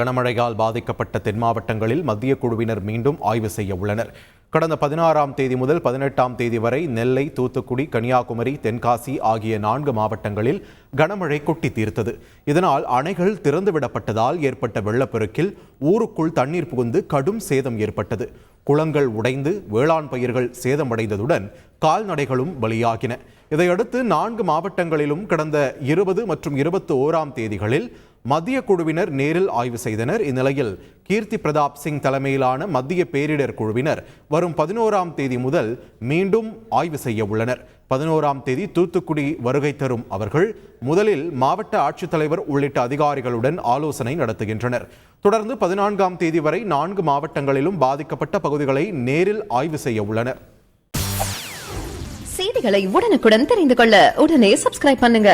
கனமழையால் பாதிக்கப்பட்ட தென் மாவட்டங்களில் மத்திய குழுவினர் மீண்டும் ஆய்வு செய்ய உள்ளனர். கடந்த பதினாறாம் தேதி முதல் பதினெட்டாம் தேதி வரை நெல்லை தூத்துக்குடி கன்னியாகுமரி தென்காசி ஆகிய நான்கு மாவட்டங்களில் கனமழை கொட்டி தீர்த்தது. இதனால் அணைகள் திறந்துவிடப்பட்டதால் ஏற்பட்ட வெள்ளப்பெருக்கில் ஊருக்குள் தண்ணீர் புகுந்து கடும் சேதம் ஏற்பட்டது. குளங்கள் உடைந்து வேளாண் பயிர்கள் சேதமடைந்ததுடன் கால்நடைகளும் பலியாகின. இதையடுத்து நான்கு மாவட்டங்களிலும் கடந்த இருபது மற்றும் இருபத்தி ஓராம் தேதிகளில் மத்திய குழுவினர் நேரில் ஆய்வு செய்தனர். இந்நிலையில் கீர்த்தி பிரதாப் சிங் தலைமையிலான மத்திய பேரிடர் குழுவினர் வரும் பதினோராம் தேதி முதல் மீண்டும் ஆய்வு செய்ய உள்ளனர். பதினோராம் தேதி தூத்துக்குடி வருகை தரும் அவர்கள் முதலில் மாவட்ட ஆட்சித்தலைவர் உள்ளிட்ட அதிகாரிகளுடன் ஆலோசனை நடத்துகின்றனர். தொடர்ந்து பதினான்காம் தேதி வரை நான்கு மாவட்டங்களிலும் பாதிக்கப்பட்ட பகுதிகளை நேரில் ஆய்வு செய்ய உள்ளனர். செய்திகளை உடனுக்குடன் தெரிந்து கொள்ள உடனே சப்ஸ்கிரைப் பண்ணுங்க.